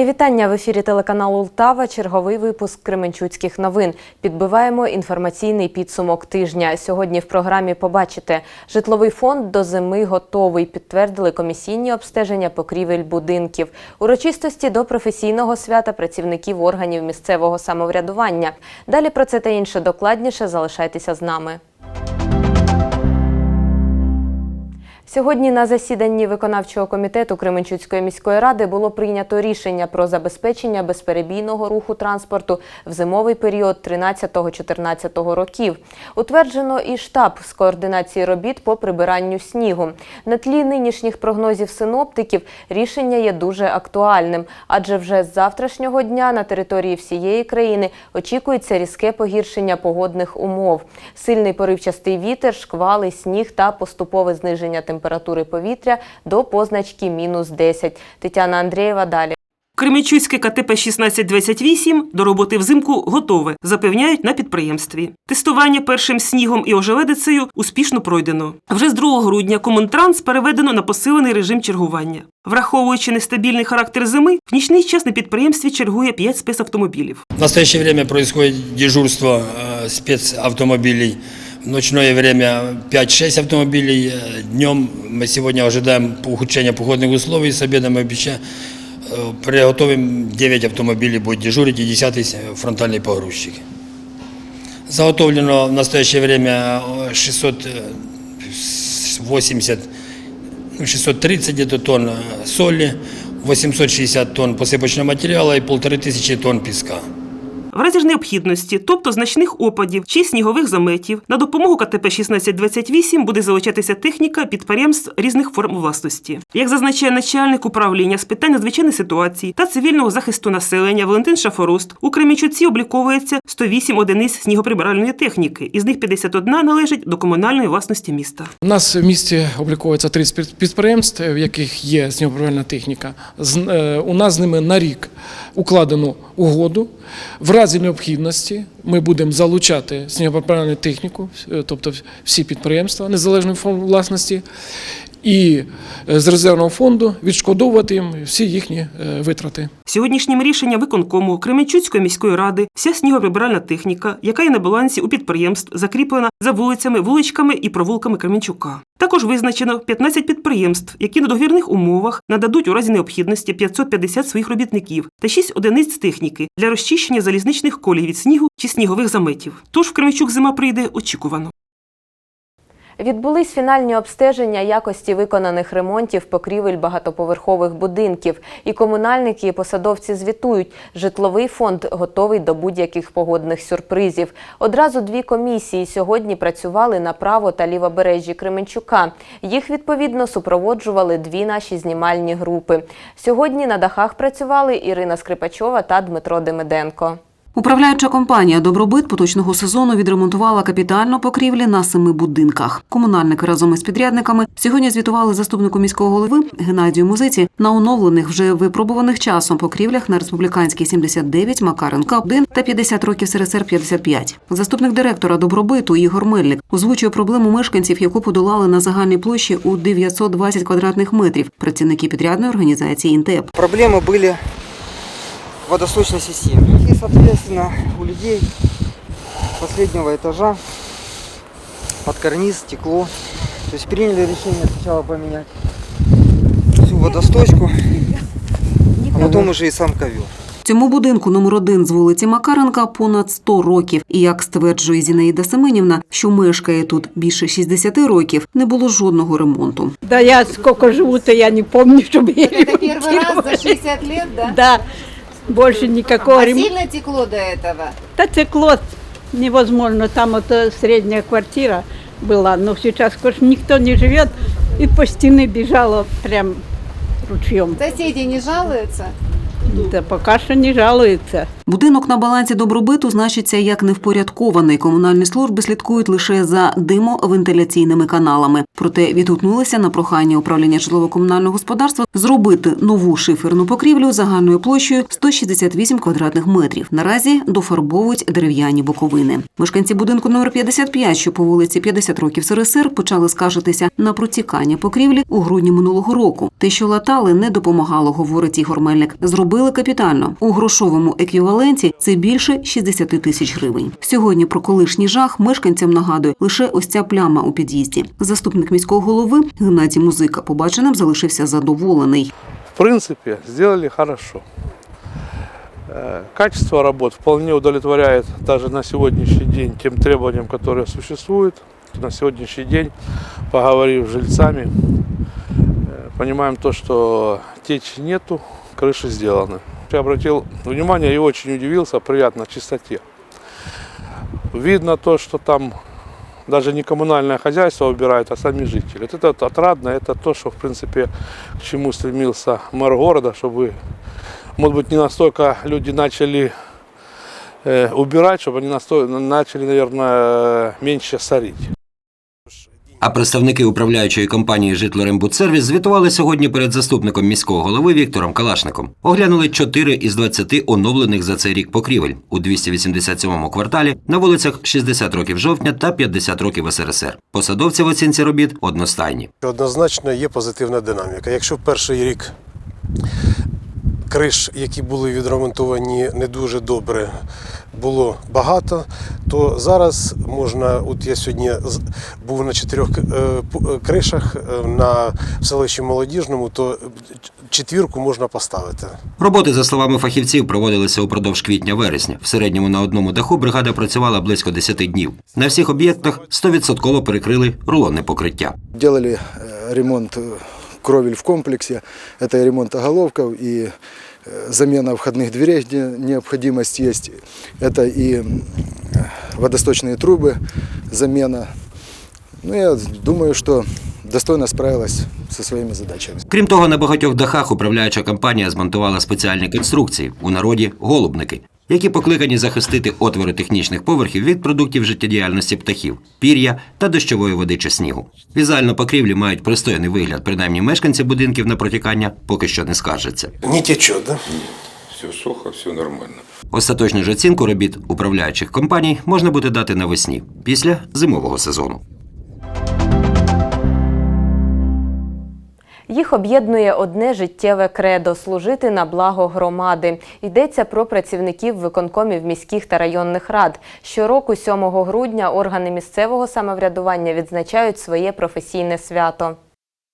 Мої вітання в ефірі телеканалу Ултава. Черговий випуск Кременчуцьких новин. Підбиваємо інформаційний підсумок тижня. Сьогодні в програмі побачите житловий фонд до зими готовий. Підтвердили комісійні обстеження покрівель будинків. Урочистості до професійного свята працівників органів місцевого самоврядування. Далі про це та інше докладніше. Залишайтеся з нами. Сьогодні на засіданні виконавчого комітету Кременчуцької міської ради було прийнято рішення про забезпечення безперебійного руху транспорту в зимовий період 13-14 років. Утверджено і штаб з координації робіт по прибиранню снігу. На тлі нинішніх прогнозів синоптиків рішення є дуже актуальним, адже вже з завтрашнього дня на території всієї країни очікується різке погіршення погодних умов. Сильний поривчастий вітер, шквали, сніг та поступове зниження температури повітря до позначки мінус 10. Тетяна Андрієва далі. Кременчуцьке КТП 1628 до роботи взимку готове, запевняють на підприємстві. Тестування першим снігом і ожеледицею успішно пройдено. Вже з 2 грудня Комунтранс переведено на посилений режим чергування. Враховуючи нестабільний характер зими, в нічний час на підприємстві чергує 5 спецавтомобілів. В настоящее время происходит дежурство э, спецавтомобилей. В ночное время 5-6 автомобилей. Э, Днем мы сегодня ожидаем ухудшения погодных условий. С обедом мы обещаем, э, приготовим 9 автомобилей будет дежурить и 10 фронтальный погрузчик. Заготовлено в настоящее время э, 680, ну, 630 где-то тонн э, соли, 860 тонн посыпочного материала и 1500 тонн песка. В разі ж необхідності, тобто значних опадів чи снігових заметів, на допомогу КТП 1628 буде залучатися техніка підприємств різних форм власності. Як зазначає начальник управління з питань надзвичайних ситуацій та цивільного захисту населення Валентин Шафорост, у Кремінчуці обліковується 108 одиниць снігоприбиральної техніки, із них 51 належить до комунальної власності міста. У нас в місті обліковується 30 підприємств, в яких є снігоприбиральна техніка. Е, У нас з ними на рік укладено угоду. В разі необхідності ми будемо залучати снігоприбиральну техніку, е, тобто всі підприємства незалежної форми власності, і е, з резервного фонду відшкодовувати їм всі їхні е, витрати. Сьогоднішнім рішенням виконкому Кременчуцької міської ради вся снігоприбиральна техніка, яка є на балансі у підприємств, закріплена за вулицями, вуличками і провулками Кременчука. Також визначено 15 підприємств, які на договірних умовах нададуть у разі необхідності 550 своїх робітників та 6 одиниць техніки для розчищення залізничних колій від снігу чи снігових заметів. Тож в Кременчук зима прийде очікувано. Відбулись фінальні обстеження якості виконаних ремонтів покрівель багатоповерхових будинків. І комунальники, і посадовці звітують, житловий фонд готовий до будь-яких погодних сюрпризів. Одразу дві комісії сьогодні працювали на право та лівобережжі Кременчука. Їх відповідно супроводжували дві наші знімальні групи. Сьогодні на дахах працювали Ірина Скрипачова та Дмитро Демиденко. Управляюча компанія Добробит поточного сезону відремонтувала капітально покрівлі на семи будинках. Комунальники разом із підрядниками сьогодні звітували заступнику міського голови Геннадію Музиці на оновлених вже випробуваних часом покрівлях на республіканській 79, Макаренка 1 та 50 років СРСР 55. Заступник директора Добробиту Ігор Мельник озвучує проблему мешканців, яку подолали на загальній площі у 920 квадратних метрів. Працівники підрядної організації «Інтеп». Проблемы были в водосточной системе И, соответственно, у людей последнего этажа под карниз текло. То есть приняли решение сначала поменять всю водосточку, а потом уже и сам ковер. Цьому будинку номер один з вулиці Макаренка понад 100 років. І як стверджує Зінаїда Семенівна, що мешкає тут більше 60 років, не було жодного ремонту. Да я сколько живу, то я не помню, чтобы я Это первый раз за 60 лет, да? Да, больше никакого А ремонта. сильно текло до этого? Да текло невозможно, там вот э, средняя квартира была, но сейчас, конечно, никто не живет, и по стены бежало прям ручьем. Соседи не жалуются? Да пока что не жалуются. Будинок на балансі добробиту значиться як невпорядкований. Комунальні служби слідкують лише за димовентиляційними каналами. Проте відгукнулися на прохання управління житлово-комунального господарства зробити нову шиферну покрівлю загальною площею 168 квадратних метрів. Наразі дофарбовують дерев'яні боковини. Мешканці будинку номер 55, що по вулиці 50 років СРСР, почали скаржитися на протікання покрівлі у грудні минулого року. Те, що латали, не допомагало, говорить Ігор Мельник. Зробили встановили капітально. У грошовому еквіваленті це більше 60 тисяч гривень. Сьогодні про колишній жах мешканцям нагадує лише ось ця пляма у під'їзді. Заступник міського голови Геннадій Музика побаченим залишився задоволений. в принципе, сделали хорошо. Э, Качество работ вполне удовлетворяет даже на сегодняшний день тем требованиям, которые существуют. На сегодняшний день, поговорив с жильцами, э, понимаем то, что течи нету, крыши сделаны. Я обратил внимание и очень удивился приятно чистоте. Видно то, что там даже не коммунальное хозяйство убирает, а сами жители. Вот это отрадно, это то, что, в принципе, к чему стремился мэр города, чтобы, может быть, не настолько люди начали э, убирать, чтобы они насто- начали, наверное, меньше сорить. А представники управляючої компанії «Житлорембудсервіс» звітували сьогодні перед заступником міського голови Віктором Калашником. Оглянули 4 із 20 оновлених за цей рік покрівель у 287-му кварталі на вулицях 60 років жовтня та 50 років СРСР. Посадовці в оцінці робіт одностайні. Однозначно є позитивна динаміка. Якщо перший рік криш, які були відремонтовані не дуже добре, було багато, то зараз можна, от я сьогодні з- був на чотирьох е, пу- е, кришах е, на в селищі Молодіжному, то четвірку можна поставити. Роботи, за словами фахівців, проводилися упродовж квітня-вересня. В середньому на одному даху бригада працювала близько 10 днів. На всіх об'єктах 100% перекрили рулонне покриття. Делали э, ремонт э, кровель в комплексе, это и ремонт оголовков, и э, замена входных дверей, где необходимость есть, это и м, водосточные трубы, замена. Ну, я думаю, что достойно справилась со своими задачами. Крім того, на багатьох дахах управляюча компанія змонтувала спеціальні конструкції у народі голубники, які покликані захистити отвори технічних поверхів від продуктів життєдіяльності птахів, пір'я та дощової води чи снігу. Візуально покрівлі мають пристойний вигляд, принаймні мешканці будинків на протікання поки що не скаржаться. Не течет, да? Все сухо, все нормально. Остаточну ж оцінку робіт управляючих компаній можна буде дати навесні після зимового сезону. Їх об'єднує одне життєве кредо служити на благо громади. Йдеться про працівників виконкомів міських та районних рад. Щороку, 7 грудня, органи місцевого самоврядування відзначають своє професійне свято.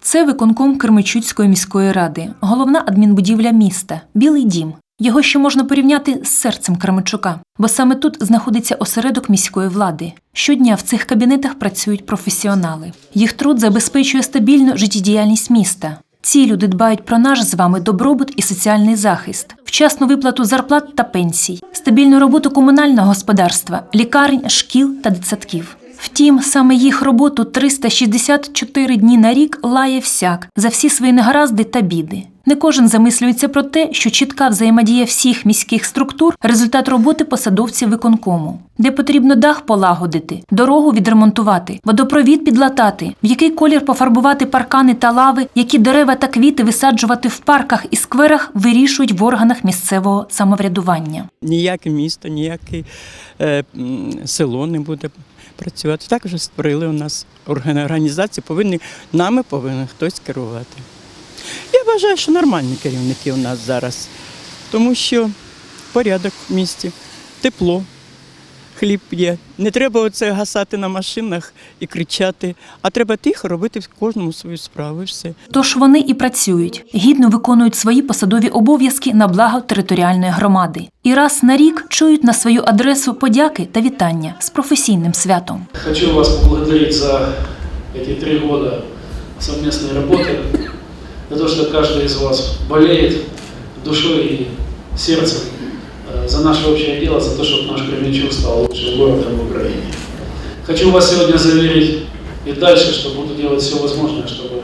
Це виконком Кермичуцької міської ради, головна адмінбудівля міста, Білий дім. Його ще можна порівняти з серцем Кременчука, бо саме тут знаходиться осередок міської влади. Щодня в цих кабінетах працюють професіонали. Їх труд забезпечує стабільну життєдіяльність міста. Ці люди дбають про наш з вами добробут і соціальний захист, вчасну виплату зарплат та пенсій, стабільну роботу комунального господарства, лікарень, шкіл та дитсадків. Втім, саме їх роботу 364 дні на рік лає всяк за всі свої негаразди та біди. Не кожен замислюється про те, що чітка взаємодія всіх міських структур результат роботи посадовців виконкому, де потрібно дах полагодити, дорогу відремонтувати, водопровід підлатати, в який колір пофарбувати паркани та лави, які дерева та квіти висаджувати в парках і скверах, вирішують в органах місцевого самоврядування. ніяке місто, ніяке е, село не буде працювати. Так вже створили у нас організації, повинні, нами повинен хтось керувати. Я вважаю, що нормальні керівники у нас зараз, тому що порядок в місті, тепло, хліб є. Не треба оце гасати на машинах і кричати, а треба тихо робити в кожному свою справу і все. Тож вони і працюють, гідно виконують свої посадові обов'язки на благо територіальної громади. І раз на рік чують на свою адресу подяки та вітання з професійним святом. Хочу вас поблагодарить за эти три года совместной работы, за то, что каждый из вас болеет душой и сердцем э, За наше общее дело, за то, чтобы наш Кременчук стал лучшим городом в Украине. Хочу вас сегодня заверить и дальше, что буду делать все возможное, чтобы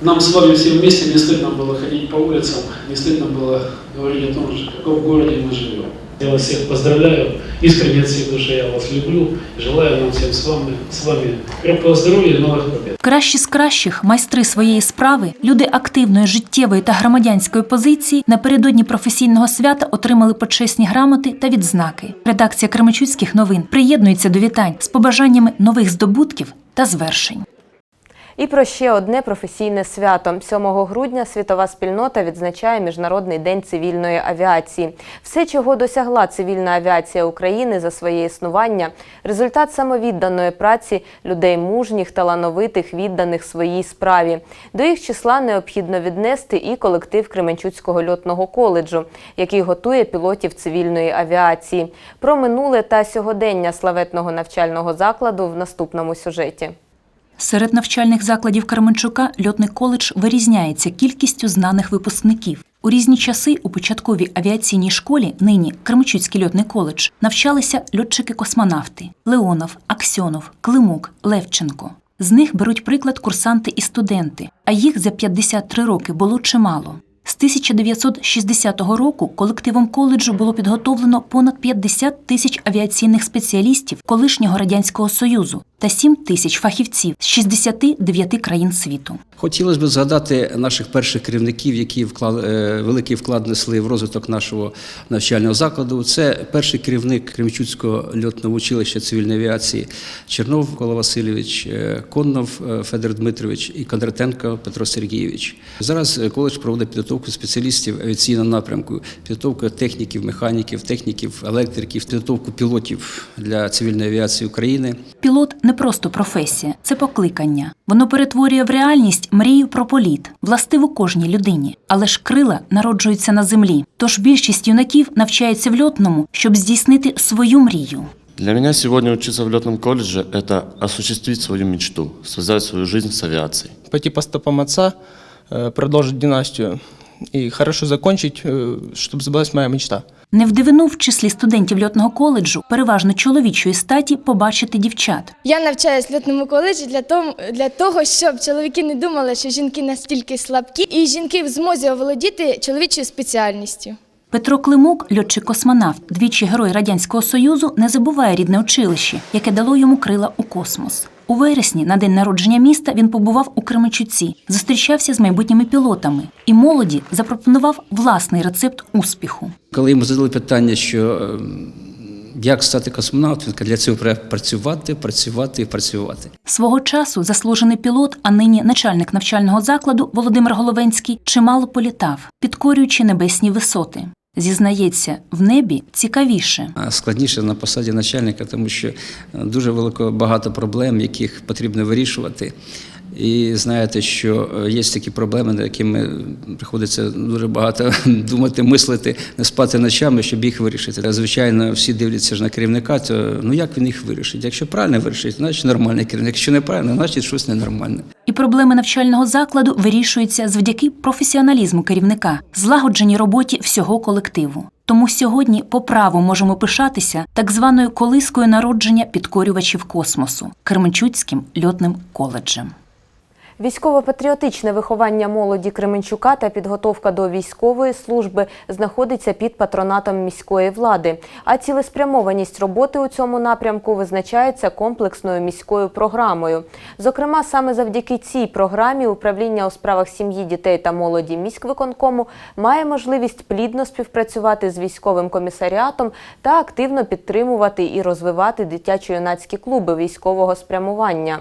нам с вами всем вместе не стыдно было ходить по улицам, не стыдно было говорить о том, в каком городе мы живем. Я вас всех поздравляю, искренне от всей души я вас люблю, желаю нам всем с вами, с вами крепкого здоровья и новых побед. Кращі з кращих майстри своєї справи, люди активної життєвої та громадянської позиції напередодні професійного свята отримали почесні грамоти та відзнаки. Редакція Кременчуцьких новин приєднується до вітань з побажаннями нових здобутків та звершень. І про ще одне професійне свято. 7 грудня світова спільнота відзначає Міжнародний день цивільної авіації. Все, чого досягла цивільна авіація України за своє існування, результат самовідданої праці людей мужніх, талановитих, відданих своїй справі. До їх числа необхідно віднести і колектив Кременчуцького льотного коледжу, який готує пілотів цивільної авіації. Про минуле та сьогодення славетного навчального закладу в наступному сюжеті. Серед навчальних закладів Кременчука льотний коледж вирізняється кількістю знаних випускників. У різні часи у початковій авіаційній школі, нині Кременчуцький льотний коледж, навчалися льотчики-космонавти Леонов, Аксьонов, Климук, Левченко. З них беруть приклад курсанти і студенти, а їх за 53 роки було чимало. З 1960 року колективом коледжу було підготовлено понад 50 тисяч авіаційних спеціалістів колишнього радянського союзу та 7 тисяч фахівців з 69 країн світу. Хотілося б згадати наших перших керівників, які вклад, е, великий вклад несли в розвиток нашого навчального закладу. Це перший керівник Кремчуцького льотного училища цивільної авіації Чернов Микола Васильович, е, Коннов е, Федор Дмитрович і Кондратенко Петро Сергійович. Зараз коледж проводить підготовку спеціалістів авіаційного напрямку, підготовку техніків, механіків, техніків, електриків, підготовку пілотів для цивільної авіації України. Пілот не просто професія, це покликання. Воно перетворює в реальність мрію про політ, властиву кожній людині. Але ж крила народжуються на землі. Тож більшість юнаків навчається в льотному, щоб здійснити свою мрію. Для меня сегодня учиться в летном колледже – это осуществить свою мечту, связать свою жизнь с авиацией. пойти по стопам отца, э, продолжить династию и хорошо закончить, э, чтобы сбылась моя мечта. не в дивину в числі студентів льотного коледжу, переважно чоловічої статі, побачити дівчат. Я навчаюсь в льотному коледжі для того, для того, щоб чоловіки не думали, що жінки настільки слабкі, і жінки в змозі оволодіти чоловічою спеціальністю. Петро Климук, льотчик-космонавт, двічі герой радянського союзу, не забуває рідне училище, яке дало йому крила у космос. У вересні, на день народження міста, він побував у Кременчуці, зустрічався з майбутніми пілотами і молоді запропонував власний рецепт успіху. Коли йому задали питання, що е, як стати космонавтом, він каже, для цього треба працювати, працювати і працювати. Свого часу заслужений пілот, а нині начальник навчального закладу Володимир Головенський чимало політав, підкорюючи небесні висоти. Зізнається, в небі цікавіше. Складніше на посаді начальника, тому що е, дуже велико багато проблем, яких потрібно вирішувати. І знаєте, що е, є такі проблеми, над якими приходиться дуже багато думати, мислити, не спати ночами, щоб їх вирішити. Звичайно, всі дивляться ж на керівника, то ну як він їх вирішить? Якщо правильно вирішить, значить нормальний керівник. Якщо неправильно, значить щось ненормальне. І проблеми навчального закладу вирішуються завдяки професіоналізму керівника, злагодженій роботі всього колективу. Тому сьогодні по праву можемо пишатися так званою колискою народження підкорювачів космосу Керменчуцьким льотним коледжем. Військово-патріотичне виховання молоді Кременчука та підготовка до військової служби знаходиться під патронатом міської влади. А цілеспрямованість роботи у цьому напрямку визначається комплексною міською програмою. Зокрема, саме завдяки цій програмі управління у справах сім'ї, дітей та молоді міськвиконкому має можливість плідно співпрацювати з військовим комісаріатом та активно підтримувати і розвивати дитячо-юнацькі клуби військового спрямування.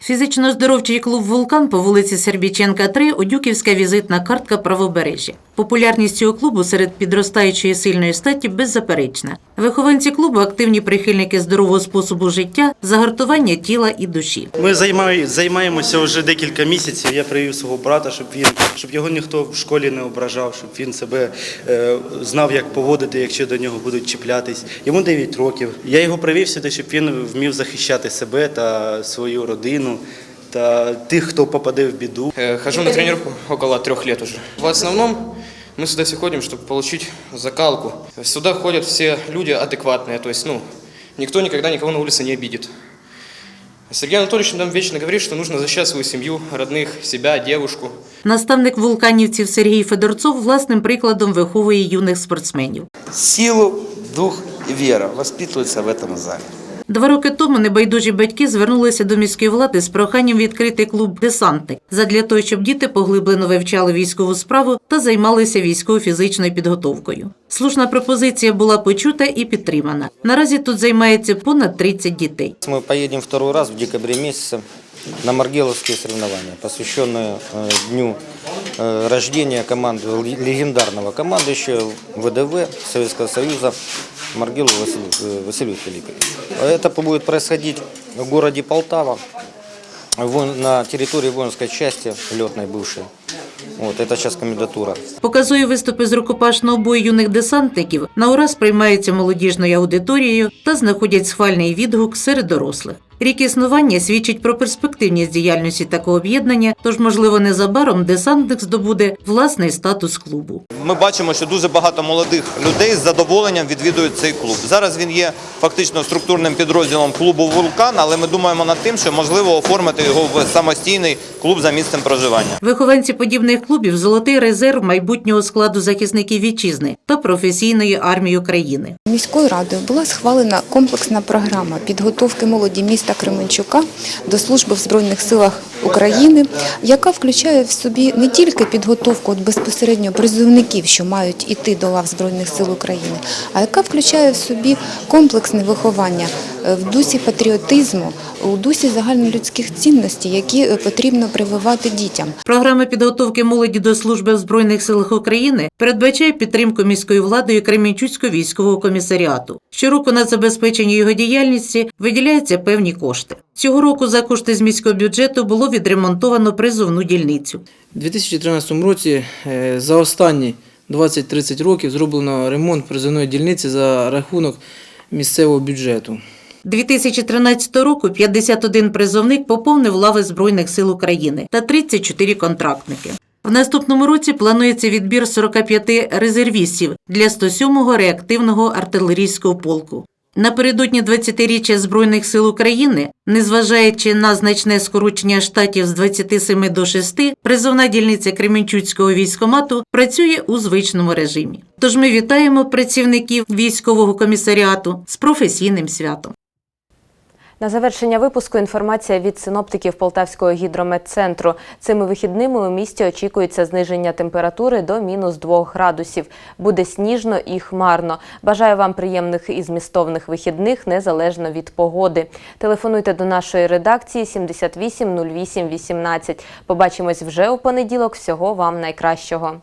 Фізично-здоровчий клуб Вулкан по вулиці Сербіченка, 3 Одюківська візитна картка правобережжя. Популярність цього клубу серед підростаючої сильної статі беззаперечна. Вихованці клубу активні прихильники здорового способу життя, загартування тіла і душі. Ми займає- займаємося вже декілька місяців. Я привів свого брата, щоб він щоб його ніхто в школі не ображав, щоб він себе е, знав, як поводити, якщо до нього будуть чіплятись. Йому 9 років. Я його привів сюди, щоб він вмів захищати себе та свою родину. Та тих, хто попаде в біду. Э, Хожу на тренировку около трех лет уже. В основном мы сюда все ходим, чтобы получить закалку. Сюда ходят все люди адекватные, то есть, ну, никто никогда никого на улице не обидит. Сергей Анатольевич нам вечно говорит, что нужно защищать свою семью, родных, себя, девушку. Наставник вулканівців Сергій Федорцов власним прикладом виховує юних спортсменів. Силу, дух и вера воспитываются в этом зале. Два роки тому небайдужі батьки звернулися до міської влади з проханням відкрити клуб «Десантник» задля того, щоб діти поглиблено вивчали військову справу та займалися військово-фізичною підготовкою. Слушна пропозиція була почута і підтримана. Наразі тут займається понад 30 дітей. Ми поїдемо второй раз в декабрі месяце на Маргеловские соревнования, посвященные э, дню э, рождения команды, легендарного командующего ВДВ Советского Союза Маргелу Василию, э, Василию Филипповичу. Это будет происходить в городе Полтава, вон- на территории воинской части летной бывшей. Вот, это сейчас комендатура. Показує виступи з рукопашного бою юних десантників на ураз приймаються молодіжною аудиторією та знаходять схвальний відгук серед дорослих. Рік існування свідчить про перспективність діяльності такого об'єднання, тож, можливо, незабаром десантник здобуде власний статус клубу. Ми бачимо, що дуже багато молодих людей з задоволенням відвідують цей клуб. Зараз він є фактично структурним підрозділом клубу Вулкан, але ми думаємо над тим, що можливо оформити його в самостійний клуб за місцем проживання. Вихованці подібних клубів золотий резерв майбутнього складу захисників вітчизни та професійної армії України. Міською радою була схвалена комплексна програма підготовки молоді міста Кременчука до служби в Збройних силах України, яка включає в собі не тільки підготовку от безпосередньо призовників, що мають іти до лав Збройних сил України, а яка включає в собі комплексне виховання в дусі патріотизму, у дусі загальнолюдських цінностей, які е, потрібно прививати дітям. Програма підготовки молоді до служби в Збройних силах України передбачає підтримку міською владою Кремінчуцького військового комісаріату. Щороку на забезпечення його діяльності виділяються певні кошти. Цього року за кошти з міського бюджету було відремонтовано призовну дільницю. У 2013 році е, за останні 20-30 років зроблено ремонт призовної дільниці за рахунок місцевого бюджету. 2013 року 51 призовник поповнив лави Збройних сил України та 34 контрактники. В наступному році планується відбір 45 резервістів для 107-го реактивного артилерійського полку. Напередодні 20-річчя Збройних сил України, незважаючи на значне скорочення штатів з 27 до 6, призовна дільниця Кременчуцького військомату працює у звичному режимі. Тож ми вітаємо працівників військового комісаріату з професійним святом. На завершення випуску інформація від синоптиків Полтавського гідрометцентру. Цими вихідними у місті очікується зниження температури до мінус 2 градусів. Буде сніжно і хмарно. Бажаю вам приємних і змістовних вихідних незалежно від погоди. Телефонуйте до нашої редакції 78 08 18. Побачимось вже у понеділок. Всього вам найкращого.